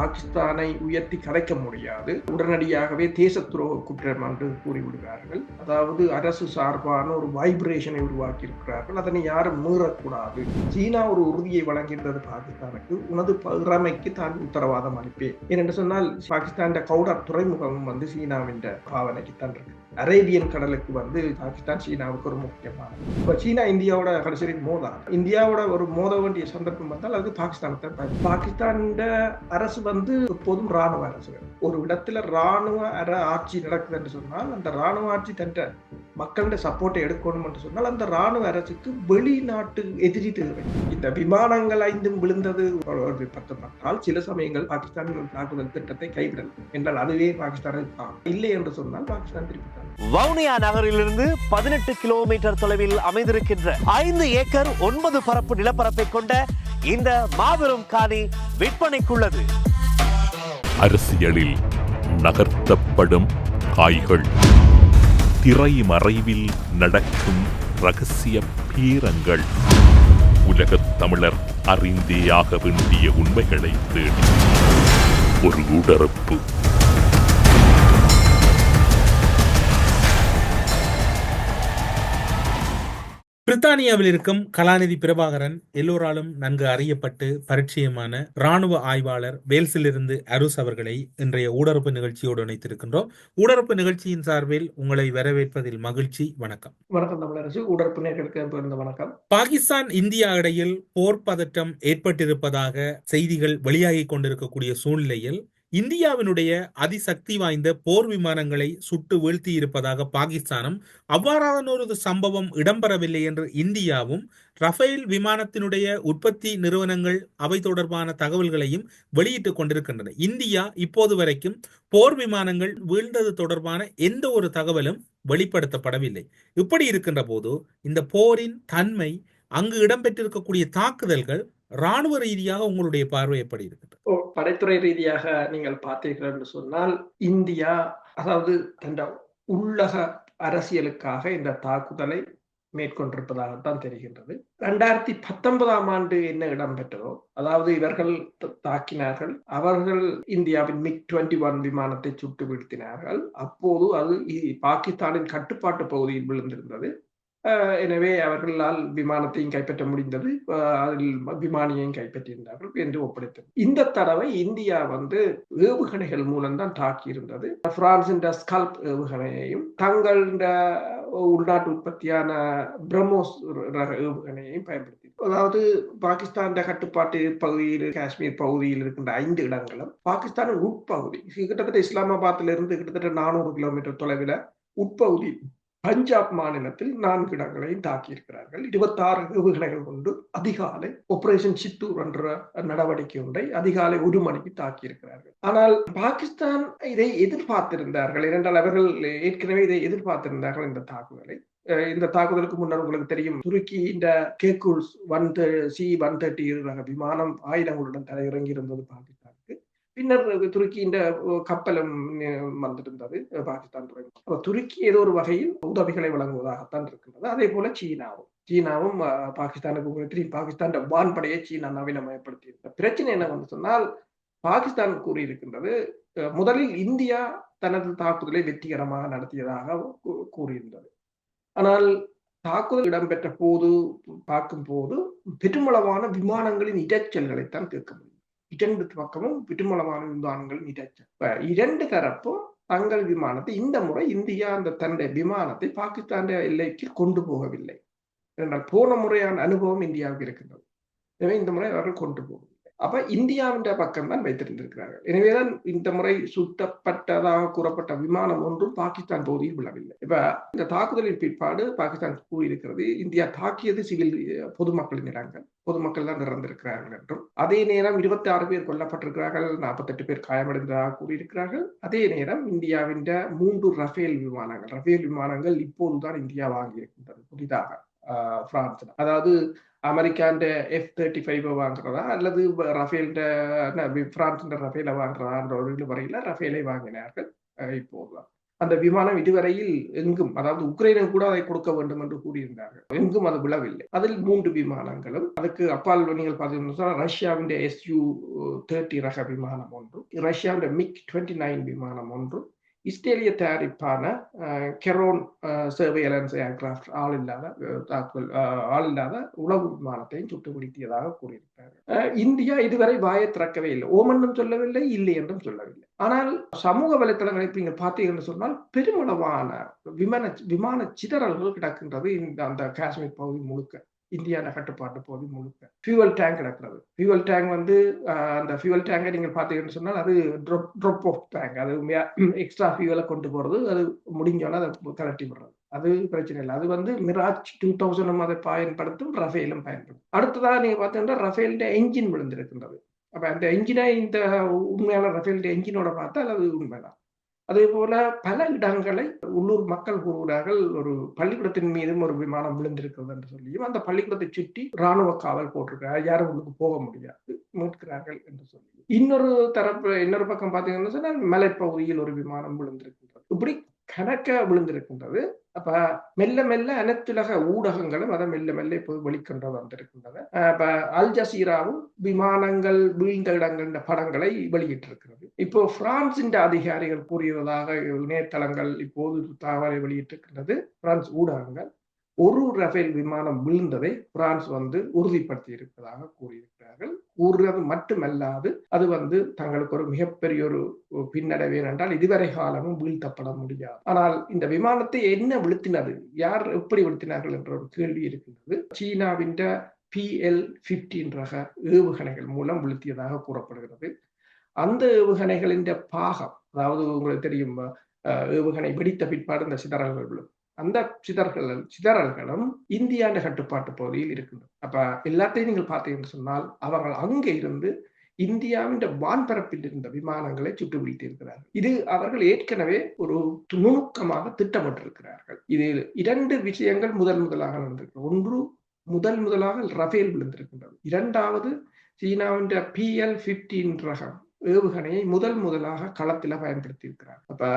பாகிஸ்தானை உயர்த்தி கலைக்க முடியாது. உடனடியாகவே தேச துரோக குற்றம் என்று கூறிவிடுகிறார்கள். அதாவது அரசு சார்பான ஒரு வைப்ரேஷனை உருவாக்கி இருக்கிறார்கள் அதனை யாரும் மீறக்கூடாது. சீனா ஒரு உறுதியை வழங்கியிருந்தது பாகிஸ்தானுக்கு. உனது திறமைக்கு தான் உத்தரவாதம் அளிப்பேன். ஏனென்று சொன்னால் பாகிஸ்தான் கவுடர் துறைமுகம் வந்து சீனாவின் பாவனைக்கு தான் இருக்கு அரேபியன் கடலுக்கு வந்து பாகிஸ்தான் சீனாவுக்கு ஒரு முக்கியமான இப்போ சீனா இந்தியாவோட கடைசி மோதா. இந்தியாவோட ஒரு மோத வேண்டிய சந்தர்ப்பம் வந்தால் அது பாகிஸ்தானுக்கு தான் பாகிஸ்தான் அரசு வந்து எப்போதும் ராணுவ அரசு ஒரு இடத்துல ராணுவ அர ஆட்சி நடக்குது என்று சொன்னால் அந்த ராணுவ ஆட்சி தன்ற மக்களோட சப்போர்ட்டை எடுக்கணும் என்று சொன்னால் அந்த ராணுவ அரசுக்கு வெளிநாட்டு எதிரி தேவை. இந்த விமானங்கள் ஐந்தும் விழுந்தது பட்டப்பட்டால் சில சமயங்கள் பாகிஸ்தான் தாக்குதல் திட்டத்தை கைவிடலாம் என்றால் அதுவே பாகிஸ்தானில் தான். இல்லை என்று சொன்னால் பாகிஸ்தான் திருப்பி வவுனியா நகரிலிருந்து பதினெட்டு கிலோமீட்டர் தொலைவில் அமைந்திருக்கின்ற ஐந்து ஏக்கர் ஒன்பது பரப்பு நிலப்பரப்பை கொண்ட இந்த மாபெரும் காணி விற்பனைக்குள்ளது. அரசியலில் நகர்த்தப்படும் காய்கள் திரை மறைவில் நடக்கும் ரகசிய பீரங்கள். உலகத் தமிழர் அறிந்தேயாக வேண்டிய உண்மைகளை தேடி. ஒரு உடறுப்பு பிரித்தானியாவில் இருக்கும் கலாநிதி பிரபாகரன் எல்லோராலும் நன்கு அறியப்பட்டு பரிச்சயமான ராணுவ ஆய்வாளர் வேல்ஸிலிருந்து அருஸ் அவர்களை இன்றைய ஊடறுப்பு நிகழ்ச்சியோடு இணைத்திருக்கின்றோம். ஊடறுப்பு நிகழ்ச்சியின் சார்பில் உங்களை வரவேற்பதில் மகிழ்ச்சி வணக்கம். வணக்கம் தமிழரசு. நேர்களுக்கு வணக்கம். பாகிஸ்தான் இந்தியா இடையில் போர் பதற்றம் ஏற்பட்டிருப்பதாக செய்திகள் வெளியாகிக் கொண்டிருக்கக்கூடிய சூழ்நிலையில் இந்தியாவினுடைய அதிசக்தி வாய்ந்த போர் விமானங்களை சுட்டு வீழ்த்தி இருப்பதாக பாகிஸ்தானும் அவ்வாறான ஒரு சம்பவம் இடம்பெறவில்லை என்று இந்தியாவும் ரஃபேல் விமானத்தினுடைய உற்பத்தி நிறுவனங்கள் அவை தொடர்பான தகவல்களையும் வெளியிட்டுக் கொண்டிருக்கின்றன. இந்தியா இப்போது வரைக்கும் போர் விமானங்கள் வீழ்ந்தது தொடர்பான எந்த ஒரு தகவலும் வெளிப்படுத்தப்படவில்லை. இப்படி இருக்கின்ற போது இந்த போரின் தன்மை அங்கு இடம்பெற்றிருக்கக்கூடிய தாக்குதல்கள் ராணுவ ரீதியாக உங்களுடைய பார்வை எப்படி இருக்கிறது படைத்துறை ரீதியாக நீங்கள் பார்த்தீர்கள் என்று சொன்னால் இந்தியா அதாவது தந்த உள்ளக அரசியலுக்காக இந்த தாக்குதலை மேற்கொண்டிருப்பதாகத்தான் தெரிகின்றது. ரெண்டாயிரத்தி பத்தொன்பதாம் ஆண்டு என்ன இடம்பெற்றதோ அதாவது இவர்கள் தாக்கினார்கள் அவர்கள் இந்தியாவின் மிக் டுவெண்ட்டி ஒன் விமானத்தை சுட்டு வீழ்த்தினார்கள் அப்போது அது பாகிஸ்தானின் கட்டுப்பாட்டு பகுதியில் விழுந்திருந்தது. எனவே அவர்களால் விமானத்தையும் கைப்பற்ற முடிந்தது. அதில் விமானியையும் கைப்பற்றியிருந்தார்கள் என்று ஒப்படைத்தது. இந்த தடவை இந்தியா வந்து ஏவுகணைகள் மூலம்தான் தாக்கி இருந்தது பிரான்சின் ஸ்கல்ப் ஏவுகணையையும் தங்கள் உள்நாட்டு உற்பத்தியான பிரம்மோஸ் ரக ஏவுகணையையும் பயன்படுத்தி அதாவது பாகிஸ்தான் கட்டுப்பாட்டு பகுதியில் காஷ்மீர் பகுதியில் இருக்கின்ற ஐந்து இடங்களும் பாகிஸ்தானின் உட்பகுதி கிட்டத்தட்ட இஸ்லாமாபாத்ல இருந்து கிட்டத்தட்ட நானூறு கிலோமீட்டர் தொலைவில் உட்பகுதி பஞ்சாப் மாநிலத்தில் நான்கு இடங்களையும் தாக்கியிருக்கிறார்கள். இருபத்தாறு ஏவுகணைகள் கொண்டு அதிகாலை ஆபரேஷன் சித்தூர் என்ற நடவடிக்கை ஒன்றை அதிகாலை ஒரு மணிக்கு தாக்கியிருக்கிறார்கள். ஆனால் பாகிஸ்தான் இதை எதிர்பார்த்திருந்தார்கள். இரண்டால் அவர்கள் ஏற்கனவே இதை எதிர்பார்த்திருந்தார்கள் இந்த தாக்குதலை. இந்த தாக்குதலுக்கு முன்னர் உங்களுக்கு தெரியும் துருக்கி இந்த Hercules one C one thirty ரக விமானம் ஆயுதங்களுடன் தரையிறங்கி இருந்தது பாகிஸ்தான். பின்னர் துருக்கியின் கப்பலும் வந்திருந்தது பாகிஸ்தான் துறை துருக்கி ஏதோ ஒரு வகையில் உதவிகளை வழங்குவதாகத்தான் இருக்கின்றது. அதே போல சீனாவும். சீனாவும் பாகிஸ்தானுக்கு தெரியும் பாகிஸ்தான் வான்படையை சீனா நவீனமயப்படுத்தி பிரச்சனை என்ன வந்து சொன்னால் பாகிஸ்தான் கூறியிருக்கின்றது முதலில் இந்தியா தனது தாக்குதலை வெற்றிகரமாக நடத்தியதாக கூறியிருந்தது. ஆனால் தாக்குதல் இடம்பெற்ற போது பார்க்கும் போது பெருமளவான விமானங்களின் இடைச்சல்களைத்தான் கேட்க முடியும். இரண்டு பக்கமும் பெருமளவான விமானங்கள் இடைச்சல் இரண்டு தரப்பும் தங்கள் விமானத்தை இந்த முறை இந்தியா அந்த தன்னுடைய விமானத்தை பாகிஸ்தான் எல்லைக்கு கொண்டு போகவில்லை. என்றால் போன முறையான அனுபவம் இந்தியாவுக்கு இருக்கின்றது. எனவே இந்த முறை அவர்கள் கொண்டு போகும். அப்ப இந்தியாவின் பக்கம் தான் வைத்திருந்திருக்கிறார்கள். எனவேதான் இந்த முறை சுட்டப்பட்டதாக கூறப்பட்ட விமானம் ஒன்றும் பாகிஸ்தான் பகுதியில் விழவில்லை. இப்ப இந்த தாக்குதலின் பிற்பாடு பாகிஸ்தான் கூறியிருக்கிறது இந்தியா தாக்கியது சிவில் பொதுமக்களின் இடங்கள் பொதுமக்கள் தான் இறந்திருக்கிறார்கள் என்றும். அதே நேரம் இருபத்தி ஆறு பேர் கொல்லப்பட்டிருக்கிறார்கள் நாற்பத்தெட்டு பேர் காயமடைந்ததாக கூறியிருக்கிறார்கள். அதே நேரம் இந்தியாவின் மூன்று ரஃபேல் விமானங்கள் ரஃபேல் விமானங்கள் இப்போதுதான் இந்தியா வாங்கியிருக்கின்றது புதிதாக. பிரான்ஸ் அதாவது அமெரிக்காண்ட எஃப் தேர்ட்டி ஃபைவ் வாங்குறதா அல்லது ரஃபேல்ட பிரான்ஸ் ரஃபேலை வாங்குறதான்ற ஒரு வரையில ரஃபேலை வாங்கினார்கள் இப்போதுதான் அந்த விமானம் இதுவரையில் எங்கும் அதாவது உக்ரைனும் கூட அதை கொடுக்க வேண்டும் என்று கூறியிருந்தார்கள் எங்கும் அது விழவில்லை அதில் மூன்று விமானங்களும் அதுக்கு அப்பால் நீங்கள் பார்த்தீங்கன்னா ரஷ்யாவின் எஸ்யூ தேர்ட்டி ரக விமானம் ஒன்று ரஷ்யாவின் மிக் டுவெண்ட்டி நைன் விமானம் ஒன்று இஸ்ரேலிய தயாரிப்பான கெரோன் சர்வேலன்ஸ் ஏர்கிராஃப்ட் ஆள் இல்லாத தாக்குதல் ஆள் இல்லாத உளவு விமானத்தையும் சுட்டு பிடித்ததாக கூறியிருக்கிறார் இந்தியா இதுவரை வாயை திறக்கவே இல்லை ஓமன்னும் சொல்லவில்லை இல்லை என்றும் சொல்லவில்லை ஆனால் சமூக வலைத்தளங்களை இப்ப நீங்கள் பார்த்தீங்கன்னு சொன்னால் பெருமளவான விமான விமான சிதறல்கள் கிடக்கின்றது இந்த அந்த காஷ்மீர் பகுதி முழுக்க இந்தியாவில் கட்டுப்பாட்டு பகுதி முழுக்க. ஃபியூவல் டேங்க் கிடக்கிறது ஃபியூவல் டேங்க் வந்து அந்த ஃபியூவல் டேங்கை நீங்கள் பார்த்தீங்கன்னு சொன்னால் அது ட்ரொப் ட்ரொப் ஆஃப் டேங்க் அது எக்ஸ்ட்ரா ஃபியூவலை கொண்டு போகிறது. அது முடிஞ்சோன்னா அதை கலட்டி விடுறது. அது பிரச்சனை இல்லை. அது வந்து மிராஜ் டூ தௌசண்டும் அதை பயன்படுத்தும் ரஃபேலும் பயன்படுத்தும். அடுத்ததாக நீங்கள் பார்த்தீங்கன்னா ரஃபேல்ட என்ஜின் விழுந்திருக்கின்றது. அப்போ அந்த என்ஜினை இந்த உண்மையான ரஃபேல்ட என்ஜினோட பார்த்தா அது உண்மைதான். அதே போல பல இடங்களை உள்ளூர் மக்கள் கூறுகிறார்கள் ஒரு பள்ளிக்கூடத்தின் மீதும் ஒரு விமானம் விழுந்திருக்கிறது என்று சொல்லியும் அந்த பள்ளிக்கூடத்தை சுற்றி ராணுவ காவல் போட்டிருக்கிறார். யாரும் உள்ளுக்கு போக முடியாது மீட்கிறார்கள் என்று சொல்லி இன்னொரு தரப்பு இன்னொரு பக்கம் பார்த்தீங்கன்னா சொன்னால் மலைப்பகுதியில் ஒரு விமானம் விழுந்திருக்கின்றது. இப்படி கணக்க விழுந்திருக்கின்றது. அப்ப மெல்ல மெல்ல அனைத்துலக ஊடகங்களும் அதை மெல்ல மெல்ல இப்போது வெளிக்கொண்டு வந்திருக்கின்றன அஹ் அப்ப அல் ஜசீராவும் விமானங்கள் வீழ்ந்த இடங்களின் படங்களை வெளியிட்டிருக்கிறது. இப்போ பிரான்சின் அதிகாரிகள் கூறியதாக இணையதளங்கள் இப்போது தகவலை வெளியிட்டிருக்கின்றது. பிரான்ஸ் ஊடகங்கள் ஒரு ரஃபேல் விமானம் விழுந்ததை பிரான்ஸ் வந்து உறுதிப்படுத்தி இருப்பதாக கூறியிருக்கிறார்கள். கூறுறது மட்டுமல்லாது அது வந்து தங்களுக்கு ஒரு மிகப்பெரிய ஒரு பின்னடைவு என்றால் இதுவரை காலமும் வீழ்த்தப்பட முடியாது. ஆனால் இந்த விமானத்தை என்ன விழுத்தினது? யார் எப்படி விழுத்தினார்கள் என்ற ஒரு கேள்வி இருக்கின்றது. சீனாவின் பிஎல் பிப்டீன் ரக ஏவுகணைகள் மூலம் விழுத்தியதாக கூறப்படுகிறது. அந்த ஏவுகணைகளின் பாகம் அதாவது உங்களுக்கு தெரியும் ஏவுகணை வெடித்த பிற்பாடு இந்த சிதறல்கள் விழும். அந்த சிதறல்கள் சிதறல்களும் இந்தியாண்ட கட்டுப்பாட்டு பகுதியில் இருக்கின்றன. அப்ப எல்லாத்தையும் நீங்கள் பார்த்தீங்கன்னு சொன்னால் அவர்கள் அங்கே இருந்து இந்தியாவின் வான்பரப்பில் இருந்த விமானங்களை சுட்டு வீழ்த்தியிருக்கிறார்கள் இது அவர்கள் ஏற்கனவே ஒரு நுணுக்கமாக திட்டமிட்டிருக்கிறார்கள். இதில் இரண்டு விஷயங்கள் முதல் முதலாக நடந்திருக்கிறது ஒன்று முதல் முதலாக ரஃபேல் விழுந்திருக்கின்றது. இரண்டாவது சீனாவின் பிஎல் பிப்டீன் ரகம் ஏவுகணையை முதல் முதலாக களத்தில் பயன்படுத்தி இருக்கிறார் அப்ப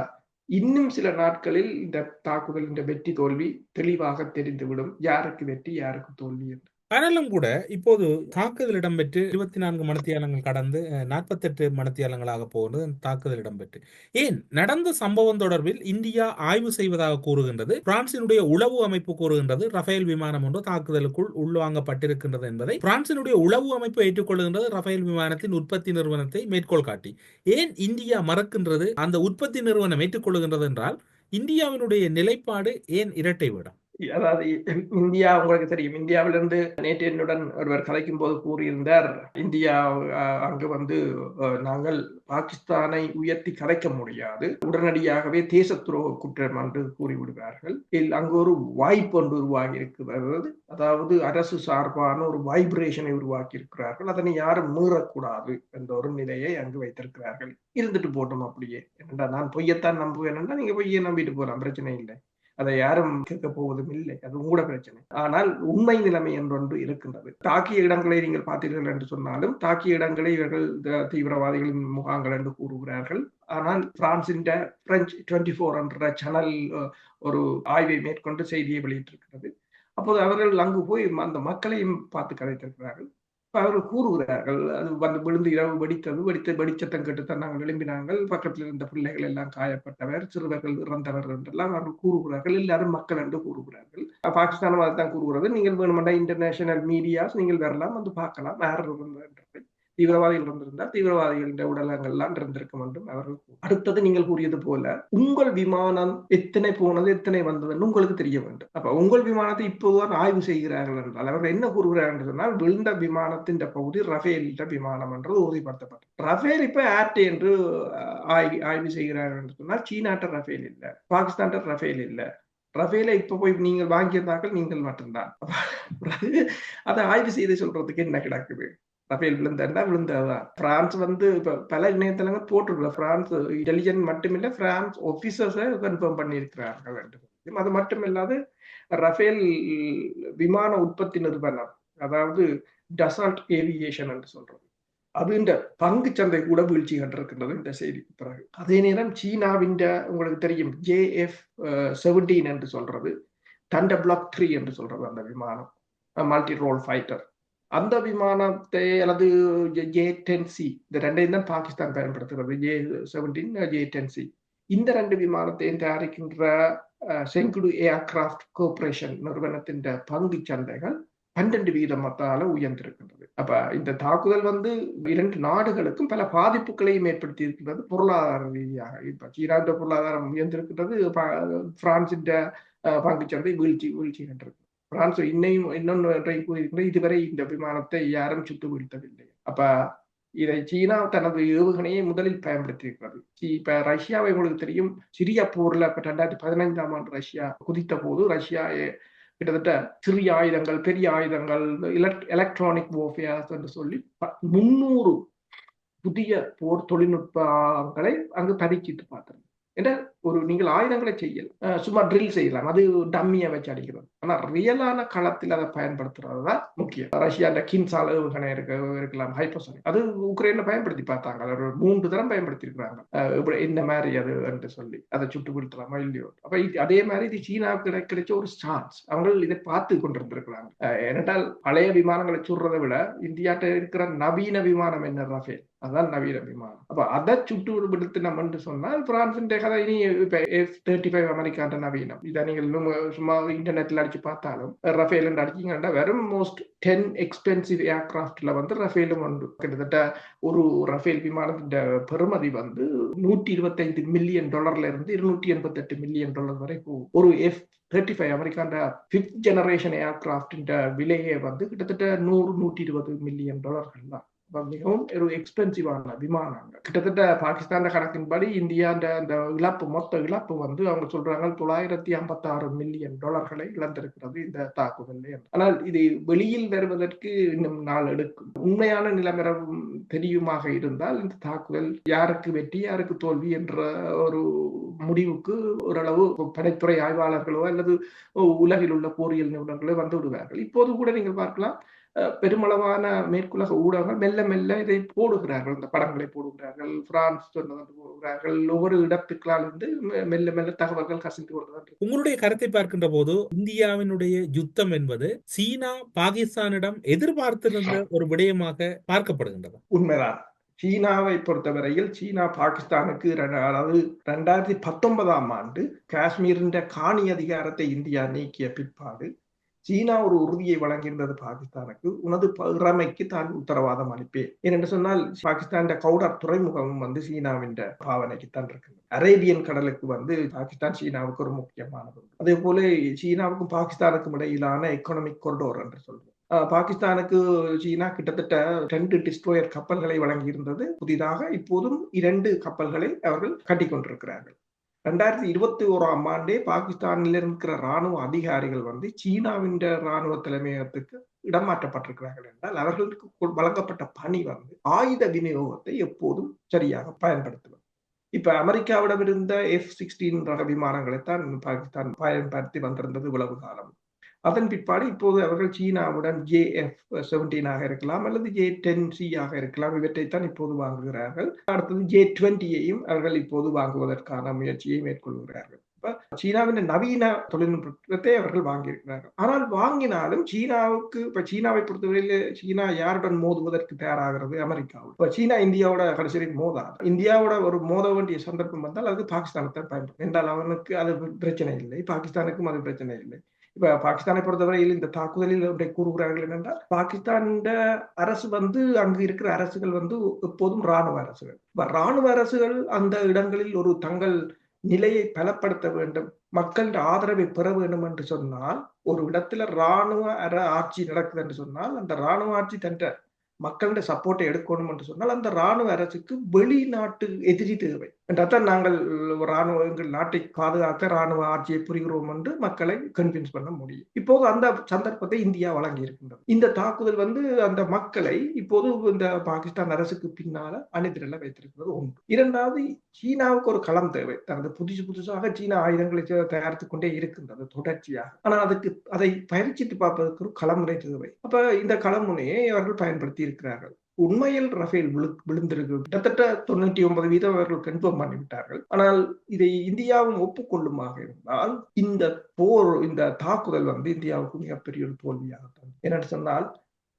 இன்னும் சில நாட்களில் இந்த தாக்குதல் இந்த வெற்றி தோல்வி தெளிவாக தெரிந்துவிடும். யாருக்கு வெற்றி யாருக்கு தோல்வி என்று. ஆனாலும் கூட இப்போது தாக்குதல் இடம்பெற்று இருபத்தி நான்கு மணத்தியாலங்கள் கடந்து நாற்பத்தெட்டு மணத்தியாலங்களாக போகிறது தாக்குதல் இடம்பெற்று. ஏன்? நடந்த சம்பவம் தொடர்பில் இந்தியா ஆய்வு செய்வதாக கூறுகின்றது பிரான்சினுடைய உளவு அமைப்பு கூறுகின்றது ரஃபேல் விமானம் ஒன்று தாக்குதலுக்குள் உள்வாங்கப்பட்டிருக்கின்றது என்பதை பிரான்சினுடைய உளவு அமைப்பு ஏற்றுக்கொள்கின்றது ரஃபேல் விமானத்தின் உற்பத்தி நிறுவனத்தை மேற்கோள் காட்டி. ஏன் இந்தியா மறக்கின்றது? அந்த உற்பத்தி நிறுவனம் ஏற்றுக்கொள்கின்றது என்றால் இந்தியாவினுடைய நிலைப்பாடு ஏன் இரட்டை விடம்? அதாவது இந்தியா உங்களுக்கு தெரியும். இந்தியாவிலிருந்து நேற்று என்னுடன் ஒருவர் கதைக்கும் போது கூறியிருந்தார் இந்தியா அஹ், அங்கு வந்து நாங்கள் பாகிஸ்தானை உயர்த்தி கதைக்க முடியாது. உடனடியாகவே தேச துரோக குற்றம் என்று கூறிவிடுவார்கள். இதில் அங்கு ஒரு வாய்ப்பு ஒன்று உருவாகி இருக்கிறது அதாவது அரசு சார்பான ஒரு வைப்ரேஷனை உருவாக்கி இருக்கிறார்கள் அதனை யாரும் மீறக்கூடாது என்ற ஒரு நிலையை அங்கு வைத்திருக்கிறார்கள். இருந்துட்டு போட்டோம் அப்படியே. என்னடா நான் பொய்யத்தான் நம்புவேன் நீங்க பொய்யை நம்பிட்டு போலாம் பிரச்சனை இல்லை. அதை யாரும் கேட்க போவதும் இல்லை. அது உங்களோட பிரச்சனை. ஆனால் உண்மை நிலைமை என்றொன்று இருக்கின்றது. தாக்கிய இடங்களை நீங்கள் பார்த்தீர்கள் என்று சொன்னாலும் தாக்கிய இடங்களை இவர்கள் தீவிரவாதிகளின் முகாங்கள் என்று கூறுகிறார்கள். ஆனால் பிரான்சின் பிரெஞ்சு டுவெண்ட்டி ஃபோர் என்ற சேனல் ஒரு ஆய்வை மேற்கொண்டு செய்தியை வெளியிட்டிருக்கிறது. அப்போது அவர்கள் அங்கு போய் அந்த மக்களையும் பார்த்து கதைத்திருக்கிறார்கள். அவர்கள் கூறுகிறார்கள் அது வந்து விழுந்து இரவு வெடித்தது வெடித்த வெடிச்சத்தம் கேட்டுத்தான் நாங்கள் எழும்பினாங்கள் பக்கத்தில் இருந்த பிள்ளைகள் எல்லாம் காயப்பட்டவர் சிறுவர்கள் இறந்தவர் என்றெல்லாம் அவர்கள் கூறுகிறார்கள். எல்லாரும் மக்கள் என்று கூறுகிறார்கள். பாகிஸ்தானும் அதுதான் கூறுகிறது. நீங்கள் வேணுமெண்டா இன்டர்நேஷனல் மீடியாஸ் நீங்கள் வரலாம் வந்து பார்க்கலாம். வேற இருந்தது தீவிரவாதிகள் இருந்திருந்தால் தீவிரவாதிகளின் உடலங்கள் எல்லாம் இருந்திருக்கும் என்றும் அவர்கள் அடுத்தது நீங்கள் கூறியது போல உங்கள் விமானம் எத்தனை போனது எத்தனை வந்ததுன்னு உங்களுக்கு தெரிய வேண்டும். அப்ப உங்கள் விமானத்தை இப்போதுதான் ஆய்வு செய்கிறார்கள் என்றால் அவர்கள் என்ன கூறுகிறார்கள் சொன்னால் விழுந்த விமானத்தின் பகுதி ரஃபேல் விமானம் என்றது உறுதிப்படுத்தப்பட்டது. ரஃபேல் இப்ப ஆர்டி என்று ஆய்வு ஆய்வு செய்கிறார்கள் என்று சொன்னால் சீனாட்ட ரஃபேல் இல்ல பாகிஸ்தான் ரஃபேல் இல்ல. ரஃபேல இப்ப போய் நீங்கள் வாங்கியிருந்தார்கள் நீங்கள் மட்டும்தான். அதை ஆய்வு செய்து சொல்றதுக்கு என்ன கிடக்குது? ரஃபேல் விழுந்தாருன்னா விழுந்ததுதான் பிரான்ஸ் வந்து இப்ப பல இணையதளங்கள் போட்டிருக்கல பிரான்ஸ் இன்டெலிஜென்ட் மட்டுமில்ல பிரான்ஸ் ஆபீசர்ஸை கன்ஃபார்ம் பண்ணியிருக்கிறார்கள் என்று மட்டும் இல்லாது ரஃபேல் விமான உற்பத்தி நிறுவனம் அதாவது டசால்ட் ஏவியேஷன் என்று சொல்றோம். அது இந்த பங்கு சந்தை கூட வீழ்ச்சி கண்டிருக்கின்றது இந்த செய்திக்கு பிறகு. அதே நேரம் சீனாவின் உங்களுக்கு தெரியும் ஜே எஃப் செவன்டீன் என்று சொல்றது. தண்ட பிளாக் த்ரீ என்று சொல்றது அந்த விமானம். மல்டி ரோல் ஃபைட்டர் அந்த விமானத்தை அல்லது ஜே டென் சி இந்த ரெண்டையும் தான் பாகிஸ்தான் பயன்படுத்துகிறது. J seventeen J ten C இந்த ரெண்டு விமானத்தையும் தயாரிக்கின்ற செங்குடு ஏர்கிராஃப்ட் கோஆபரேஷன் நிறுவனத்தின் பங்கு சந்தைகள் பன்னெண்டு வீதமத்தால உயர்ந்திருக்கின்றது. அப்ப இந்த தாக்குதல் வந்து இரண்டு நாடுகளுக்கும் பல பாதிப்புகளையும் ஏற்படுத்தி இருக்கின்றது பொருளாதார ரீதியாக இப்ப சீனாவின் பொருளாதாரம் உயர்ந்திருக்கின்றது. பிரான்சின் பங்குச்சந்தை வீழ்ச்சி வீழ்ச்சி கண்டிருக்கு பிரான்ஸ் இன்னையும் இன்னொன்றை கூறியிருக்கின்ற இதுவரை இந்த விமானத்தை யாரும் சுட்டு வீழ்த்தவில்லை அப்ப இதை சீனா தனது ஏவுகணையை முதலில் பயன்படுத்தியிருக்கிறது. இப்ப ரஷ்யாவை உங்களுக்கு தெரியும் சிறிய போர்ல இப்ப ரெண்டாயிரத்தி பதினைந்தாம் ஆண்டு ரஷ்யா குதித்த போது ரஷ்யா கிட்டத்தட்ட சிறிய ஆயுதங்கள் பெரிய ஆயுதங்கள் எலக்ட்ரானிக் வார்ஃபேர்ஸ் என்று சொல்லி முன்னூறு புதிய போர் தொழில்நுட்பங்களை அங்கு பரீட்சித்து பார்த்தது. என்ற ஒரு நீங்கள் ஆயுதங்களை செய்யலாம் சும்மா ட்ரில் செய்யலாம். அது டம்மியை வச்சு அடிக்கிறது ஆனா ரியலான களத்தில் அதை பயன்படுத்துறது தான் முக்கியம். ரஷ்யா கின்ஸ் அளவுகளை இருக்க இருக்கலாம் ஹைப்போசனிக் அது உக்ரைன்ல பயன்படுத்தி பார்த்தாங்க. ஒரு மூன்று தரம் பயன்படுத்தி இருக்கிறாங்க இந்த மாதிரி அது என்று சொல்லி. அதை சுட்டு விழுத்துலாமா இல்லையோ. அப்ப அதே மாதிரி இது சீனாவுக்கு கிடைச்ச ஒரு சான்ஸ் அவங்க இதை பார்த்து கொண்டிருந்திருக்கிறாங்க. ஏனென்றால் பழைய விமானங்களை சுடுறதை விட இந்தியாட்ட இருக்கிற நவீன விமானம் என்ன ரஃபேல்? அதான் நவீன விமானம். அப்ப அதை சுட்டு விடுத்தினம் என்று சொன்னால் பிரான்சின் கதை இனி இப்ப எஃப் தேர்ட்டி ஃபைவ் அமெரிக்கான்ற நவீனம். இதை நீங்கள் இன்னும் சும்மா இன்டர்நெட்ல அடிச்சு பார்த்தாலும் ரஃபேல் அடிச்சீங்கன்னா வெறும் மோஸ்ட் டென் எக்ஸ்பென்சிவ் ஏர்கிராஃப்ட்ல வந்து ரஃபேலும் உண்டு. கிட்டத்தட்ட ஒரு ரஃபேல் விமானத்தின் பெருமதி வந்து நூற்றி இருபத்தைந்து மில்லியன் டாலர்ல இருந்து இருநூற்றி எண்பத்தெட்டு மில்லியன் டாலர் வரை போகும் ஒரு எஃப் தேர்ட்டி ஃபைவ் அமெரிக்காண்ட ஃபிஃப்த் ஜெனரேஷன் ஏர்கிராஃப்டின் விலையே வந்து கிட்டத்தட்ட நூறு நூற்றி இருபது மில்லியன் டாலர்கள் தான். மிகவும் ஒரு எக்ஸ்பென்சிவான விமானங்கள். கிட்டத்தட்ட பாகிஸ்தான் கணக்கின்படி இந்தியா அந்த இழப்பு மொத்த இழப்பு வந்து அவங்க சொல்றாங்க தொள்ளாயிரத்தி ஐம்பத்தி ஆறு மில்லியன் டாலர்களை இழந்திருக்கிறது இந்த தாக்குதல் ஆனால் இது வெளியில் வருவதற்கு இன்னும் நாள் எடுக்கும். உண்மையான நிலமரம் தெரியுமாக இருந்தால் இந்த தாக்குதல் யாருக்கு வெற்றி யாருக்கு தோல்வி என்ற ஒரு முடிவுக்கு ஓரளவு படைத்துறை ஆய்வாளர்களோ அல்லது உலகில் உள்ள போரியல் நிபுணர்களோ வந்து விடுவார்கள். இப்போது கூட நீங்கள் பார்க்கலாம். பெருமளவான மேற்குலக ஊடகங்கள் மெல்ல மெல்ல இதை போடுகிறார்கள். இந்த படங்களை போடுகிறார்கள் பிரான்ஸ் சொன்னது போடுகிறார்கள் ஒவ்வொரு இடத்துக்களால் இருந்து மெல்ல மெல்ல தகவல்கள் கசிந்து கொண்டுதான் உங்களுடைய கருத்தை பார்க்கின்ற போது இந்தியாவினுடைய யுத்தம் என்பது சீனா பாகிஸ்தானிடம் எதிர்பார்த்திருந்த ஒரு விடயமாக பார்க்கப்படுகின்றது. உண்மைதான். சீனாவை பொறுத்தவரையில் சீனா பாகிஸ்தானுக்கு அதாவது ரெண்டாயிரத்தி பத்தொன்பதாம் ஆண்டு காஷ்மீரின் காணி அதிகாரத்தை இந்தியா நீக்கிய பிற்பாடு சீனா ஒரு உறுதியை வழங்கியிருந்தது பாகிஸ்தானுக்கு. உனது இறமைக்கு தான் உத்தரவாதம் அளிப்பேன். ஏனென்று சொன்னால் பாகிஸ்தான் கவுடர் துறைமுகம் வந்து சீனாவின் பாவனைக்கு தான் இருக்கு அரேபியன் கடலுக்கு வந்து பாகிஸ்தான் சீனாவுக்கு ஒரு முக்கியமானது அதே போல சீனாவுக்கும் பாகிஸ்தானுக்கும் இடையிலான எக்கனாமிக் கொரிடோர் என்று சொல்றோம் பாகிஸ்தானுக்கு சீனா கிட்டத்தட்ட ரெண்டு டிஸ்ட்ரோயர் கப்பல்களை வழங்கியிருந்தது. புதிதாக இப்போதும் இரண்டு கப்பல்களை அவர்கள் கட்டிக்கொண்டிருக்கிறார்கள். ரெண்டாயிரத்தி இருபத்தி ஓராம் ஆண்டே பாகிஸ்தானில் இருக்கிற ராணுவ அதிகாரிகள் வந்து சீனாவின் ராணுவ தலைமையகத்துக்கு இடமாற்றப்பட்டிருக்கிறார்கள் என்றால் அவர்களுக்கு வழங்கப்பட்ட பணி வந்து ஆயுத விநியோகத்தை எப்போதும் சரியாக பயன்படுத்துவது. இப்ப அமெரிக்காவிடம் இருந்த எஃப் சிக்ஸ்டீன் ரக விமானங்களைத்தான் பாகிஸ்தான் பயன்படுத்தி வந்திருந்தது இவ்வளவு காலம். அதன் பிற்பாடு இப்போது அவர்கள் சீனாவுடன் ஜே எஃப் செவன்டீனாக இருக்கலாம் அல்லது ஜே டென் சி ஆக இருக்கலாம். இவற்றைத்தான் இப்போது வாங்குகிறார்கள். அடுத்தது ஜே டுவெண்ட்டியையும் அவர்கள் இப்போது வாங்குவதற்கான முயற்சியை மேற்கொள்கிறார்கள். சீனாவின் நவீன தொழில்நுட்பத்தை அவர்கள் வாங்கியிருக்கிறார்கள். ஆனால் வாங்கினாலும் சீனாவுக்கு இப்ப சீனாவை பொறுத்தவரையில் சீனா யாருடன் மோதுவதற்கு தயாராகிறது? அமெரிக்காவும் இப்ப சீனா இந்தியாவோட கடைசியில் மோதாது. இந்தியாவோட ஒரு மோத வேண்டிய சந்தர்ப்பம் வந்தால் அது பாகிஸ்தானத்தை பயன்படும். என்றால் அவனுக்கு அது பிரச்சனை இல்லை. பாகிஸ்தானுக்கும் அது பிரச்சனை இல்லை. இப்ப பாகிஸ்தானை பொறுத்தவரையில் இந்த தாக்குதலில் ஒன்றை கூறுகிறார்கள் என்னென்றால் பாகிஸ்தான் அரசு வந்து அங்கு இருக்கிற அரசுகள் வந்து எப்போதும் இராணுவ அரசுகள். இராணுவ அரசுகள் அந்த இடங்களில் ஒரு தங்கள் நிலையை பலப்படுத்த வேண்டும் மக்களின் ஆதரவை பெற வேண்டும் என்று சொன்னால் ஒரு இடத்துல இராணுவ அர ஆட்சி நடக்குது என்று சொன்னால் அந்த இராணுவ ஆட்சி தன்ற மக்களுடைய சப்போர்ட்டை எடுக்கணும் என்று சொன்னால் அந்த ராணுவ அரசுக்கு வெளிநாட்டு எதிரி தேவை. என்றால்தான் நாங்கள் ராணுவ எங்கள் நாட்டை பாதுகாக்க ராணுவ ஆட்சியை புரிகிறோம் என்று மக்களை கன்வின்ஸ் பண்ண முடியும். இப்போது அந்த சந்தர்ப்பத்தை இந்தியா வழங்கி இருக்கின்றது இந்த தாக்குதல் வந்து அந்த மக்களை இப்போது இந்த பாகிஸ்தான் அரசுக்கு பின்னால அணிதிரல வைத்திருக்கிறது ஒன்று. இரண்டாவது சீனாவுக்கு ஒரு களம் தேவை. தனது புதுசு புதுசாக சீனா ஆயுதங்களை தயாரித்துக் கொண்டே இருக்கின்றது தொடர்ச்சியாக. ஆனால் அதுக்கு அதை பயிற்சித்து பார்ப்பதற்கு ஒரு களமுனை தேவை. அப்ப இந்த களமுனையை அவர்கள் பயன்படுத்தி இருக்கிறார்கள். உண்மையில் ரஃபேல் விழு விழுந்திருக்கு. கிட்டத்தட்ட தொண்ணூற்றி ஒன்பது வீதம் அவர்கள் கன்ஃபார்ம் பண்ணிவிட்டார்கள். ஆனால் இதை இந்தியாவும் ஒப்புக்கொள்ளுமாக இருந்தால் இந்த போர் இந்த தாக்குதல் வந்து இந்தியாவுக்கு மிகப்பெரிய ஒரு தோல்வியாகத்தான். என்னென்னு சொன்னால்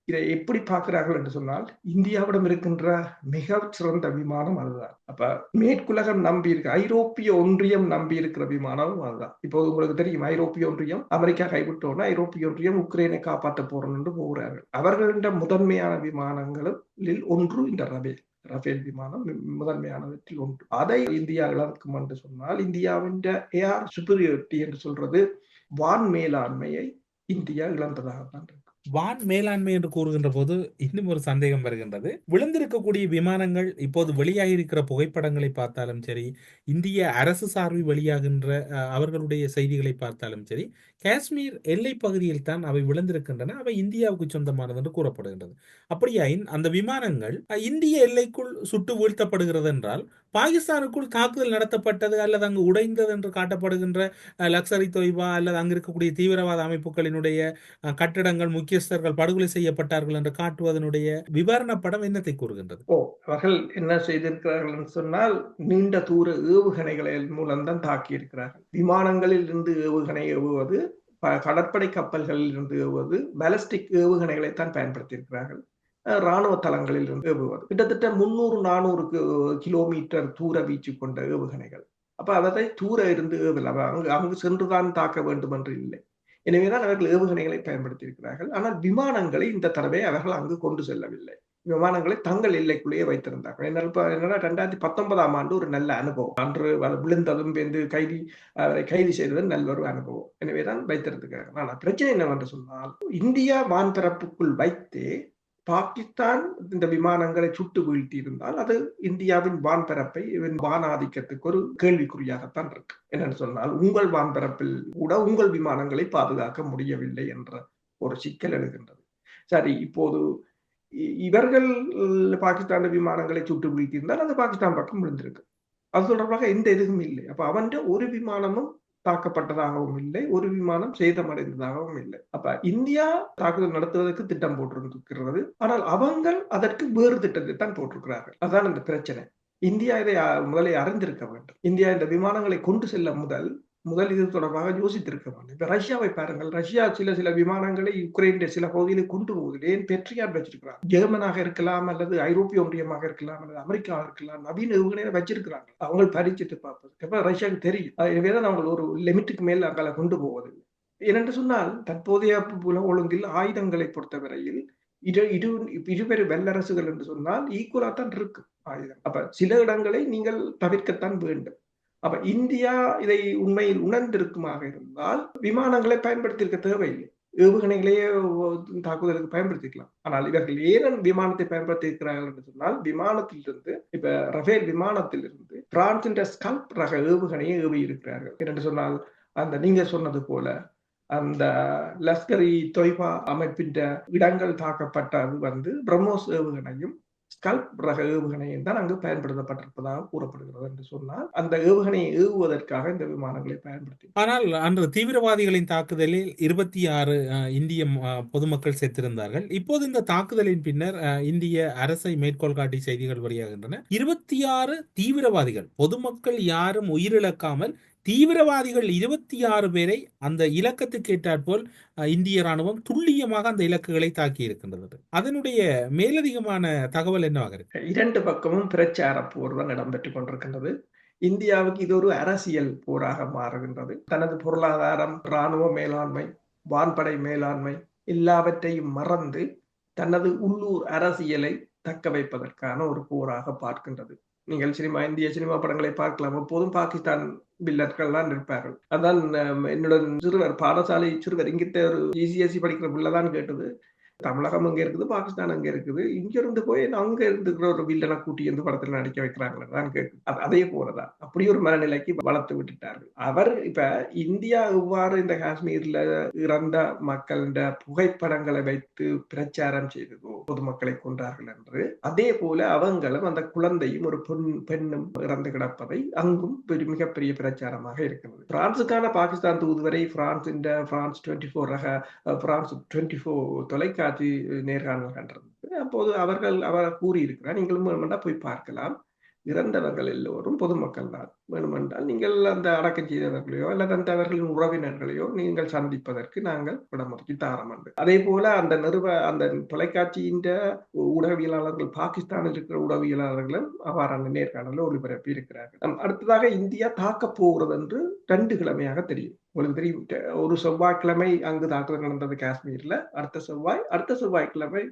இதை எப்படி பார்க்கிறார்கள் என்று சொன்னால் இந்தியாவிடம் இருக்கின்ற மிக சிறந்த விமானம் அதுதான். அப்ப மேற்குலகம் நம்பி இருக்க ஐரோப்பிய ஒன்றியம் நம்பி இருக்கிற விமானமும் அதுதான். இப்போ உங்களுக்கு தெரியும் ஐரோப்பிய ஒன்றியம் அமெரிக்கா கைவிட்டோன்னா ஐரோப்பிய ஒன்றியம் உக்ரைனை காப்பாற்ற போறோம் என்று போகிறார்கள். அவர்களின் முதன்மையான விமானங்களில் ஒன்று இந்த ரபேல். ரஃபேல் விமானம் முதன்மையானவற்றில் ஒன்று. அதை இந்தியா இழக்கும் என்று சொன்னால் இந்தியாவின் ஏஆர் சுப்பீரியாரிட்டி என்று சொல்றது வான் மேலாண்மையை இந்தியா இழந்ததாக தான் இருக்கு. வான் மேலாண்மை என்று கூறுகின்ற போது இன்னும் ஒரு சந்தேகம் வருகின்றது. விழுந்திருக்கக்கூடிய விமானங்கள் இப்போது வெளியாகியிருக்கிற புகைப்படங்களை பார்த்தாலும் சரி இந்திய அரசு சார்பில் வெளியாகின்ற அவர்களுடைய செய்திகளை பார்த்தாலும் சரி காஷ்மீர் எல்லை பகுதியில் தான் அவை விழுந்திருக்கின்றன அவை இந்தியாவுக்கு சொந்தமானது என்று கூறப்படுகின்றது. அப்படியாயின் அந்த விமானங்கள் இந்திய எல்லைக்குள் சுட்டு வீழ்த்தப்படுகிறது என்றால் பாகிஸ்தானுக்குள் தாக்குதல் நடத்தப்பட்டது அல்லது அங்கு உடைந்தது என்று காட்டப்படுகின்ற லக்சரி தொய்பா அல்லது அங்கு இருக்கக்கூடிய தீவிரவாத அமைப்புகளினுடைய கட்டிடங்கள் முக்கியஸ்தர்கள் படுகொலை செய்யப்பட்டார்கள் என்று காட்டுவதனுடைய விவரண படம் என்னத்தை கூறுகின்றது? ஓ அவர்கள் என்ன செய்திருக்கிறார்கள் என்று சொன்னால் நீண்ட தூர ஏவுகணைகளின் மூலம்தான் தாக்கி இருக்கிறார்கள் விமானங்களில் இருந்து ஏவுகணை ஏவுவது கடற்படை கப்பல்களில் இருந்து ஏவுவது பாலிஸ்டிக் ஏவுகணைகளை தான் ராணுவ தளங்களில் இருந்து ஏவுவது. கிட்டத்தட்ட முன்னூறு நானூறு கிலோமீட்டர் தூர வீச்சு கொண்ட ஏவுகணைகள். அப்ப அதை தூர இருந்து ஏவல் அங்கு அங்கு சென்றுதான் தாக்க வேண்டும் என்று இல்லை எனவேதான் அவர்கள் ஏவுகணைகளை பயன்படுத்தி இருக்கிறார்கள் ஆனால் விமானங்களை இந்த தடவை அவர்கள் அங்கு கொண்டு செல்லவில்லை. விமானங்களை தங்கள் எல்லைக்குள்ளேயே வைத்திருந்தார்கள். என்னன்னா ரெண்டாயிரத்தி பத்தொன்பதாம் ஆண்டு ஒரு நல்ல அனுபவம். அன்று விழுந்ததும் வந்து கைதி அவரை கைது செய்தது நல்ல ஒரு அனுபவம். எனவேதான் வைத்திருக்கிறார்கள். ஆனால் பிரச்சனை என்னவென்று சொன்னால் இந்தியா வான்பரப்புக்குள் வைத்து பாகிஸ்தான் இந்த விமானங்களை சுட்டு வீழ்த்தி இருந்தால் அது இந்தியாவின் வான்பரப்பை வான் ஆதிக்கத்துக்கு ஒரு கேள்விக்குறியாகத்தான் இருக்கு. என்னன்னு சொன்னால் உங்கள் வான்பரப்பில் கூட உங்கள் விமானங்களை பாதுகாக்க முடியவில்லை என்ற ஒரு சிக்கல் எழுகின்றது. சரி இப்போது இவர்கள் பாகிஸ்தான் விமானங்களை சுட்டு வீழ்த்தியிருந்தால் அது பாகிஸ்தான் பக்கம் விழுந்திருக்கு. அது தொடர்பாக எந்த இதுவும் இல்லை. அப்ப அவன் ஒரு விமானமும் தாக்கப்பட்டதாகவும் இல்லை ஒரு விமானம் சேதமடைந்ததாகவும் இல்லை. அப்ப இந்தியா தாக்குதல் நடத்துவதற்கு திட்டம் போட்டிருக்கிறது. ஆனால் அவங்க அதற்கு வேறு திட்டத்தை தான் போட்டிருக்கிறார்கள். அதான் இந்த பிரச்சனை. இந்தியா இதை முதலே அறிந்திருக்க வேண்டும். இந்தியா இந்த விமானங்களை கொண்டு செல்ல முதல் முதல் இது தொடர்பாக யோசித்திருக்க வேண்டும் இப்ப ரஷ்யாவை பாருங்கள். ரஷ்யா சில சில விமானங்களை யுக்ரைன் சில பகுதிகளை கொண்டு போவதில் ஏன்? பெட்ரியார் வச்சிருக்கிறார் ஜெர்மனாக இருக்கலாம் அல்லது ஐரோப்பிய ஒன்றியமாக இருக்கலாம் அல்லது அமெரிக்காவாக இருக்கலாம். நவீன இவங்களே வச்சிருக்கிறாங்க அவங்க பரிச்சிட்டு பார்ப்பது. இப்ப ரஷ்யாவுக்கு தெரியும். எனவேதான் அவங்க ஒரு லிமிட்டுக்கு மேல் அங்கே கொண்டு போவதில்லை. ஏனென்று சொன்னால் தற்போதைய உலக ஒழுங்கில் ஆயுதங்களை பொறுத்தவரையில் இரு இரு இருபெரு வல்லரசுகள் என்று சொன்னால் ஈக்குவலா தான் இருக்கு ஆயுதம் அப்ப சில இடங்களை நீங்கள் தவிர்க்கத்தான் வேண்டும். அப்ப இந்தியா இதை உண்மையில் உணர்ந்திருக்குமாக இருந்தால் விமானங்களை பயன்படுத்தியிருக்க தேவையில்லை. ஏவுகணைகளையே தாக்குதலுக்கு பயன்படுத்திக்கலாம். ஆனால் இவர்கள் ஏன் விமானத்தை பயன்படுத்தி இருக்கிறார்கள் என்று சொன்னால் விமானத்திலிருந்து இப்ப ரஃபேல் விமானத்திலிருந்து பிரான்சின் ஸ்கல்ப் ரக ஏவுகணையை ஏவி இருக்கிறார்கள் என்று சொன்னால் அந்த நீங்க சொன்னது போல அந்த லஷ்கரி தொய்பா அமைப்பின் இடங்கள் தாக்கப்பட்டது வந்து பிரம்மோஸ் ஏவுகணையும் ஸ்கல்ப் ரக ஏவுகணையும் தான் அங்கு பயன்படுத்தப்பட்டிருப்பதாக கூறப்படுகிறது என்று சொன்னால் அந்த ஏவுகணையை ஏவுவதற்காக இந்த விமானங்களை பயன்படுத்தி ஆனால் அன்று தீவிரவாதிகளின் தாக்குதலில் இருபத்தி ஆறு இந்திய பொதுமக்கள் செத்திருந்தார்கள். இப்போது இந்த தாக்குதலின் பின்னர் இந்திய அரசை மேற்கோள் காட்டி செய்திகள் வெளியாகின்றன. இருபத்தி ஆறு தீவிரவாதிகள் பொதுமக்கள் யாரும் உயிரிழக்காமல் தீவிரவாதிகள் இருபத்தி ஆறு பேரை அந்த இலக்கத்துக்கு ஏற்றாற்போல் இந்திய ராணுவம் துல்லியமாக அந்த இலக்குகளை தாக்கி இருக்கின்றது. அதனுடைய மேலதிகமான தகவல் என்னவாக இருக்கு? இரண்டு பக்கமும் பிரச்சார போர் தான் இடம்பெற்றுக் கொண்டிருக்கின்றது. இந்தியாவுக்கு இது ஒரு அரசியல் போராக மாறுகின்றது. தனது பொருளாதாரம் இராணுவ மேலாண்மை வான்படை மேலாண்மை எல்லாவற்றையும் மறந்து தனது உள்ளூர் அரசியலை தக்க வைப்பதற்கான ஒரு போராக பார்க்கின்றது. நீங்கள் சினிமா இந்திய சினிமா படங்களை பார்க்கலாம். அப்போதும் பாகிஸ்தான் பில்லர்கள் தான் இருப்பார்கள். அதான் என்னோட சிறுவர் பாடசாலை சிறுவர் இங்கிட்ட ஒரு ஜிசிஎஸ்சி படிக்கிற பிள்ளைதான் கேட்டது. தமிழகம் அங்கே இருக்குது பாகிஸ்தான் அங்க இருக்குது. இங்க இருந்து போய் அங்க இருந்துக்கிற ஒரு வில்லனை கூட்டி இருந்து படத்துல நடிக்க வைக்கிறாங்களே தான் கேட்குது அதே போலதான். அப்படி ஒரு மனநிலைக்கு வளர்த்து விட்டுட்டார்கள். அவர் இப்ப இந்தியா எவ்வாறு இந்த காஷ்மீர்ல இறந்த மக்கள புகைப்படங்களை வைத்து பிரச்சாரம் செய்ததோ பொதுமக்களை கொன்றார்கள் என்று. அதே போல அவங்களும் அந்த குழந்தையும் ஒரு பெண் பெண்ணும் இறந்து கிடப்பதை அங்கும் மிகப்பெரிய பிரச்சாரமாக இருக்கிறது. பிரான்சுக்கான பாகிஸ்தான் தூதுவரை பிரான்ஸ் இந்த பிரான்ஸ் டுவெண்ட்டி ஃபோர் ரக பிரான்ஸ் டுவெண்ட்டி ஃபோர் தொலைக்காட்சி தொலைக்காட்சி நேர்காணல் கண்டிருந்தது அப்போது அவர்கள் அவர் கூறியிருக்கிறார் நீங்களும் வேணுமெண்டா போய் பார்க்கலாம். இறந்தவர்கள் எல்லோரும் பொதுமக்கள் தான். வேணுமென்றால் நீங்கள் அந்த அடக்கம் செய்தவர்களையோ அல்லது அந்த அவர்களின் உறவினர்களையோ நீங்கள் சந்திப்பதற்கு நாங்கள் இடமொதுக்கி தாரம் என்று. அதே போல அந்த நிறுவ அந்த தொலைக்காட்சியின் ஊடகவியலாளர்கள் பாகிஸ்தானில் இருக்கிற ஊடகவியலாளர்களும் அவ்வாறான நேர்காணலில் ஒளிபரப்பி இருக்கிறார்கள். அடுத்ததாக இந்தியா தாக்க போகிறது என்று ரெண்டு கிழமையாக தெரியும். உங்களுக்கு தெரியும் ஒரு செவ்வாய்க்கிழமை அங்கு தாக்குதல் நடந்தது காஷ்மீர்ல. அடுத்த செவ்வாய் அடுத்த செவ்வாய்க்கிழமை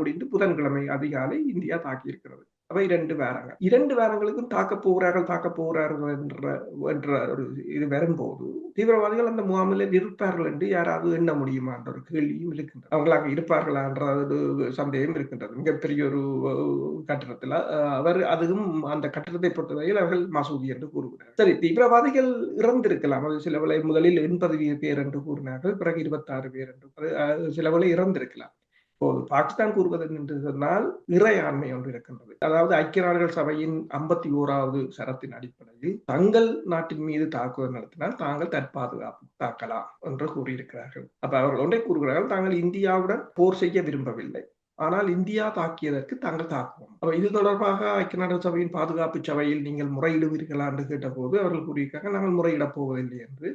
முடிந்து புதன்கிழமை அதிகாலை இந்தியா தாக்கி இருக்கிறது அவை இரண்டு வாரங்கள். இரண்டு வேரங்களுக்கும் தாக்கப் போகிறார்கள் தாக்கப் போகிறார்கள் என்ற என்ற ஒரு இது வரும்போது தீவிரவாதிகள் அந்த முகாமில் இருப்பார்கள் என்று யாராவது எண்ண முடியுமா என்ற ஒரு கேள்வியும் இருக்கின்றது. அவங்களாக இருப்பார்களா என்ற ஒரு சந்தேகம் இருக்கின்றது. மிகப்பெரிய ஒரு அஹ், கட்டிடத்தில் அஹ், அவர் அதுவும் அந்த கட்டிடத்தை பொறுத்தவரையில் அவர்கள் மசூதி என்று கூறுகிறார் சரி தீவிரவாதிகள் இறந்திருக்கலாம். அது சில முதலில் எண்பது பேர் என்று கூறினார்கள் பிறகு இருபத்தாறு பேர் என்று அது, சில இறந்திருக்கலாம். இப்போது பாகிஸ்தான் கூறுவது என்று சொன்னால் இறையாண்மை ஒன்று இருக்கின்றது. அதாவது ஐக்கிய நாடுகள் சபையின் ஐம்பத்தி ஓராவது சரத்தின் அடிப்படையில் தங்கள் நாட்டின் மீது தாக்குதல் நடத்தினால் தாங்கள் தற்பாதுகாப்பு தாக்கலாம் என்று கூறியிருக்கிறார்கள். அப்ப அவர்கள் ஒன்றை கூறுகிறார்கள் தாங்கள் இந்தியாவுடன் போர் செய்ய விரும்பவில்லை. ஆனால் இந்தியா தாக்கியதற்கு தாங்கள் தாக்குவோம். அப்ப இது தொடர்பாக ஐக்கிய நாடுகள் சபையின் பாதுகாப்பு சபையில் நீங்கள் முறையிடுவீர்களா என்று கேட்டபோது அவர்கள் கூறியிருக்காங்க நாங்கள் முறையிடப் போவதில்லை என்று.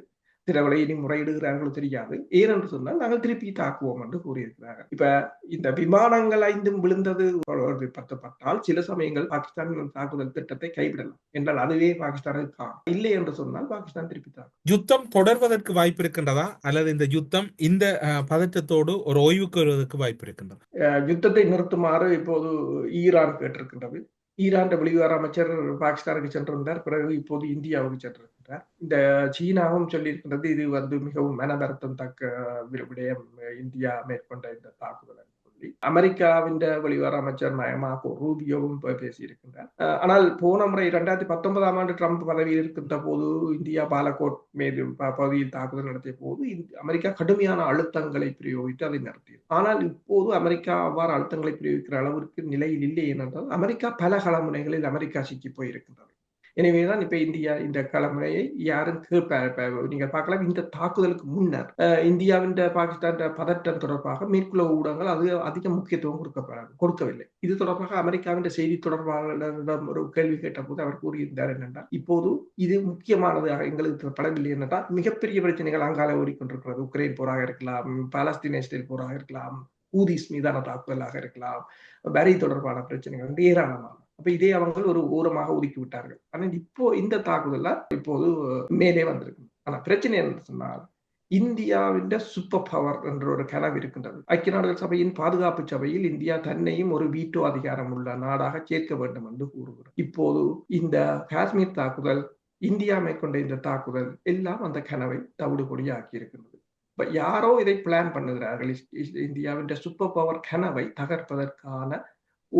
சிலவளை இனி முறையிடுகிறார்களோ தெரியாது. ஏனென்று சொன்னால் நாங்கள் திருப்பி தாக்குவோம் என்று கூறியிருக்கிறார்கள். இப்ப இந்த விமானங்கள் ஐந்தும் விழுந்தது உறுதிப்படுத்தப்பட்டால் சில சமயங்கள் பாகிஸ்தான் தாக்குதல் திட்டத்தை கைவிடலாம். என்றால் அதுவே பாகிஸ்தானுக்கு காணும் இல்லை என்று சொன்னால் பாகிஸ்தான் திருப்பி தாக்கும். யுத்தம் தொடர்வதற்கு வாய்ப்பு இருக்கின்றதா? அல்லது இந்த யுத்தம் இந்த பதற்றத்தோடு ஒரு ஓய்வுக்கு வருவதற்கு வாய்ப்பு இருக்கின்றதா? யுத்தத்தை நிறுத்துமாறு இப்போது ஈரான் கேட்டிருக்கின்றது. ஈரான் வெளிவிவகார அமைச்சர் பாகிஸ்தானுக்கு சென்றிருந்தார். பிறகு இப்போது இந்தியாவுக்கு சென்றிருக்கிறார். இந்த சீனாவும் சொல்லியிருக்கின்றது இது வந்து மிகவும் மனவருத்தம் தக்க விடயம். இந்தியா மேற்கொண்ட இந்த தாக்குதல். சொல்லி அமெரிக்காவின் வெளிவிவகார அமைச்சர் மயமாகோ ரூபியோவும் பேசியிருக்கின்றார். ஆனால் போன முறை இரண்டாயிரத்தி பத்தொன்பதாம் ஆண்டு ட்ரம்ப் பதவியில் இருக்கின்ற போது இந்தியா பாலகோட் மீது ப- பகுதியில் தாக்குதல் நடத்திய போது அமெரிக்கா கடுமையான அழுத்தங்களை பிரயோகித்து அதை நடத்தியது. ஆனால் இப்போது அமெரிக்கா அவ்வாறு அழுத்தங்களை பிரயோகிக்கிற அளவிற்கு நிலையில் இல்லை ஏனென்றால் அமெரிக்கா பல களமுனைகளில் அமெரிக்கா சிக்கி போயிருக்கின்றது. எனவேதான் இப்ப இந்தியா இந்த கலமுறையை யாரும் கேட்பார் நீங்க பார்க்கலாம் இந்த தாக்குதலுக்கு முன்னர் இந்தியாவின் பாகிஸ்தான் பதட்டம் தொடர்பாக மேற்குள்ள ஊடகங்கள் அது அதிக முக்கியத்துவம் கொடுக்கப்பட கொடுக்கவில்லை. இது தொடர்பாக அமெரிக்காவின் செய்தி தொடர்பாளரிடம் ஒரு கேள்வி கேட்ட போது அவர் கூறியிருந்தார் என்னென்றால் இப்போது இது முக்கியமானதாக எங்களுக்கு படவில்லை என்னென்றால் மிகப்பெரிய பிரச்சனைகள் அங்கால ஓடிக்கொண்டிருக்கிறது. உக்ரைன் போராக இருக்கலாம் பாலஸ்தீன இஸ்ரேல் போராக இருக்கலாம் ஊதிஸ் மீதான தாக்குதலாக இருக்கலாம் வரி தொடர்பான பிரச்சனைகள் ஏராளமான அப்ப இதே அவர்கள் ஒரு ஓரமாக ஒதுக்கி விட்டார்கள் ஆனால் இப்போ இந்த தாக்குதல இப்போது மேலே வந்திருக்கு ஆனா பிரச்சனை என்ன சொன்னால் இந்தியாவின் சூப்பர் பவர் என்ற ஒரு கனவு இருக்கின்றது. ஐக்கிய நாடுகள் சபையின் பாதுகாப்பு சபையில் இந்தியா தன்னையும் ஒரு வீட்டோ அதிகாரம் உள்ள நாடாக சேர்க்க வேண்டும் என்று கூறுகிறது. இப்போது இந்த காஷ்மீர் தாக்குதல் இந்தியா மேற்கொண்ட இந்த தாக்குதல் எல்லாம் அந்த கனவை தவிடுபொடியாக்கி இருக்கின்றது இப்ப யாரோ இதை பிளான் பண்ணுகிறார்கள். இந்தியாவின் சூப்பர் பவர் கனவை தகர்ப்பதற்கான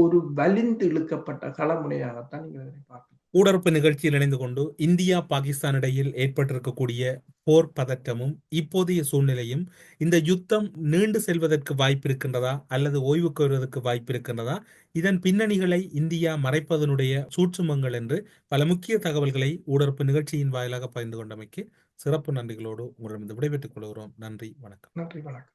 ஒரு வலிந்து இழுக்கப்பட்ட களமுனையாகத்தான் நீங்கள் இதனை பார்க்கலாம். ஊடறுப்பு நிகழ்ச்சியில் இணைந்து கொண்டு இந்தியா பாகிஸ்தான் இடையில் ஏற்பட்டிருக்கக்கூடிய போர் பதற்றமும் இப்போதைய சூழ்நிலையும் இந்த யுத்தம் நீண்டு செல்வதற்கு வாய்ப்பு இருக்கின்றதா அல்லது ஓய்வுக்கு வருவதற்கு வாய்ப்பு இருக்கின்றதா? இதன் பின்னணிகளை இந்தியா மறைப்பதனுடைய சூட்சுமங்கள் என்று பல முக்கிய தகவல்களை ஊடறுப்பு நிகழ்ச்சியின் வாயிலாக பகிர்ந்து கொண்டமைக்கு சிறப்பு நன்றிகளோடு உங்களிடம் விடைபெற்றுக் கொள்கிறோம். நன்றி வணக்கம். நன்றி வணக்கம்.